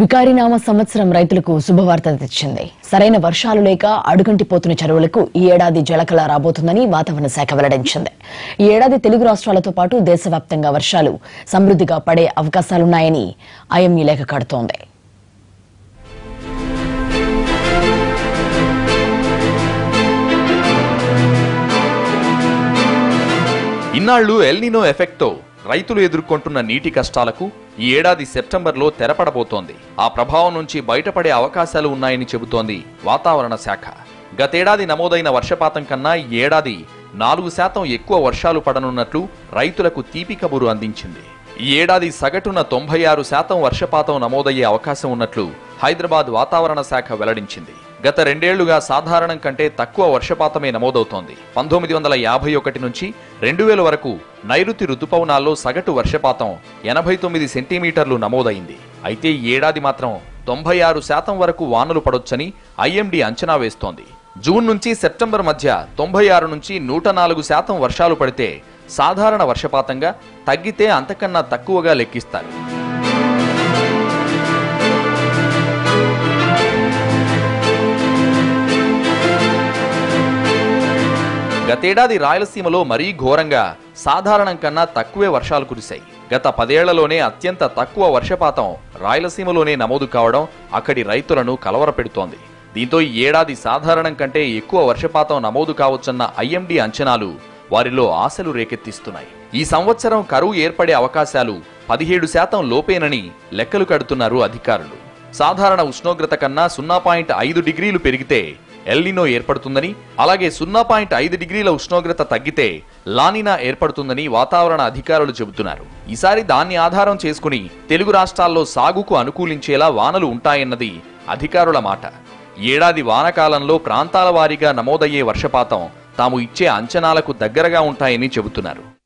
వికారినామ సంవత్సరం రైతులకు శుభవార్త తెచ్చింది. సరైన వర్షాలు లేక అడుగంటిపోతున్న చెరువులకు ఈ ఏడాది జలకళ రాబోతుందని వాతావరణ శాఖ వెల్లడించింది. ఈ ఏడాది తెలుగు రాష్ట్రాలతో పాటు దేశవ్యాప్తంగా వర్షాలు సమృద్ధిగా పడే అవకాశాలున్నాయని ఐఎంఈ లేఖ కడుతోంది. ఇన్నాళ్ళు ఎల్నినో ఎఫెక్ట్తో రైతులు ఎదుర్కొంటున్న నీటి కష్టాలకు ఈ ఏడాది సెప్టెంబర్లో తెరపడబోతోంది. ఆ ప్రభావం నుంచి బయటపడే అవకాశాలు ఉన్నాయని చెబుతోంది వాతావరణ శాఖ. గతేడాది నమోదైన వర్షపాతం కన్నా ఈ ఏడాది నాలుగు శాతం ఎక్కువ వర్షాలు పడనున్నట్లు రైతులకు తీపి కబురు అందించింది. ఈ ఏడాది సగటున తొంభై ఆరు శాతం వర్షపాతం నమోదయ్యే అవకాశం ఉన్నట్లు హైదరాబాద్ వాతావరణ శాఖ వెల్లడించింది. గత రెండేళ్ళుగా సాధారణం కంటే తక్కువ వర్షపాతమే నమోదవుతోంది. పంతొమ్మిది వందల యాభై ఒకటి నుంచి రెండు వేల వరకు నైరుతి రుతుపవనాల్లో సగటు వర్షపాతం ఎనభై తొమ్మిది సెంటీమీటర్లు నమోదైంది. అయితే ఈ ఏడాది మాత్రం తొంభై ఆరు శాతం వరకు వానలు పడొచ్చని ఐఎండీ అంచనా వేస్తోంది. జూన్ నుంచి సెప్టెంబర్ మధ్య తొంభై ఆరు నుంచి నూట నాలుగు శాతం వర్షాలు పడితే సాధారణ వర్షపాతంగా తగ్గితే అంతకన్నా తక్కువగా లెక్కిస్తారు. గతేడాది రాయలసీమలో మరీ ఘోరంగా సాధారణం కన్నా తక్కువే వర్షాలు కురిశాయి. గత పదేళ్ళలోనే అత్యంత తక్కువ వర్షపాతం రాయలసీమలోనే నమోదు కావడం అక్కడి రైతులను కలవరపెడుతోంది. దీంతో ఈ ఏడాది సాధారణం కంటే ఎక్కువ వర్షపాతం నమోదు కావచ్చన్న ఐఎండీ అంచనాలు వారిలో ఆశలు రేకెత్తిస్తున్నాయి. ఈ సంవత్సరం కరువు ఏర్పడే అవకాశాలు పదిహేడు శాతం లోపేనని లెక్కలు కడుతున్నారు అధికారులు. సాధారణ ఉష్ణోగ్రత కన్నా సున్నా పాయింట్ ఐదు డిగ్రీలు పెరిగితే ఎల్నినో ఏర్పడుతుందని అలాగే సున్నా పాయింట్ ఐదు డిగ్రీల ఉష్ణోగ్రత తగ్గితే లానినా ఏర్పడుతుందని వాతావరణ అధికారులు చెబుతున్నారు. ఈసారి దాన్ని ఆధారం చేసుకుని తెలుగు రాష్ట్రాల్లో సాగుకు అనుకూలించేలా వానలు ఉంటాయన్నది అధికారుల మాట. ఏడాది వానకాలంలో ప్రాంతాల వారీగా నమోదయ్యే వర్షపాతం తాము ఇచ్చే అంచనాలకు దగ్గరగా ఉంటాయని చెబుతున్నారు.